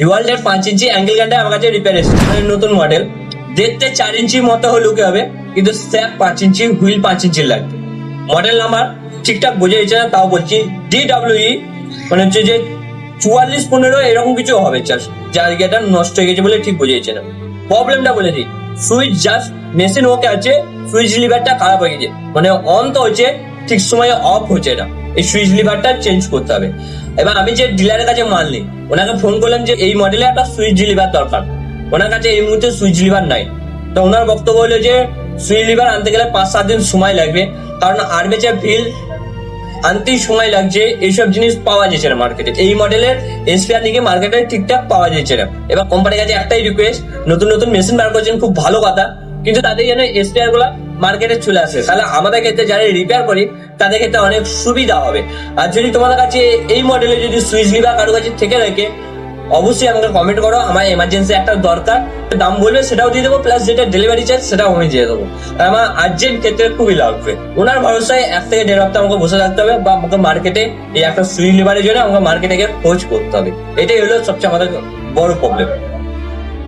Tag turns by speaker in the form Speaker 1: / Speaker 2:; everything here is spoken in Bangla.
Speaker 1: রিওয়াল্টের পাঁচ ইঞ্চি অ্যাঙ্গেল গানটা আমার কাছে রিপেয়ার এসেছে। মানে নতুন মডেল দেখতে চার ইঞ্চির মতো হলেও কি হবে, কিন্তু স্যাপ পাঁচ ইঞ্চি হুইল পাঁচ ইঞ্চির লাগবে। মডেল নাম্বার ঠিকঠাক বোঝা যাচ্ছে না, তাও বলছি ডি ডাব্লিউ মানে হচ্ছে যে চুয়াল্লিশ পনেরো এরকম কিছু হবে চাষ জায়গাটা নষ্ট হয়ে গেছে বলে ঠিক বোঝা যাচ্ছে না। প্রবলেমটা বলে দিই সুইচ জাস্ট মেশিন ওকে আছে সুইচ লিভারটা খারাপ হয়ে গেছে। মানে অন তো হচ্ছে, ঠিক সময়ে অফ হচ্ছে না। এই সুইচ লিভারটা চেঞ্জ করতে হবে। এবার আমি যে ডিলারের কাছে মাল নিই, ওনাকে ফোন করলাম যে এই মডেলে একটা সুইচ লিভার দরকার। ওনার কাছে এই মুহূর্তে সুইচ লিভার নাই। তো ওনার বক্তব্য হলো যে সুইচ লিভার আনতে গেলে পাঁচ সাত দিন সময় লাগবে, কারণ আর্মেচার ফিল আনতেই সময় লাগছে, এইসব জিনিস পাওয়া যাচ্ছে না মার্কেটে এই মডেলের এসপিআর দিকে মার্কেটে ঠিকঠাক পাওয়া যাচ্ছে না। এবার কোম্পানির কাছে একটাই রিকোয়েস্ট নতুন নতুন মেশিন বার করছেন, খুব ভালো কথা, কিন্তু তাদের যেন এসপিআরগুলা মার্কেটে চলে আসে। তাহলে আমাদের ক্ষেত্রে যারা রিপেয়ার করি, তাদের ক্ষেত্রে অনেক সুবিধা হবে। আর যদি তোমাদের কাছে এই মডেলে যদি সুইচ লিভার কারও কাছে থেকে থাকে অবশ্যই আমাকে কমেন্ট করো। আমার এমার্জেন্সি একটা দরকার। দাম বলবে, সেটাও দিয়ে দেবো প্লাস যেটা ডেলিভারি চার্জ সেটাও আমি দিয়ে দেবো। আমার আর্জেন্ট ক্ষেত্রে খুবই লাগবে ওনার ভরসায় এক থেকে দেড় হপ্তাহ আমাকে বসে থাকতে হবে, বা আমাকে মার্কেটে এই একটা সুইচ লিভারের জন্য আমাকে মার্কেটে গিয়ে খোঁজ করতে হবে। এটাই হলো সবচেয়ে আমাদের বড় প্রবলেম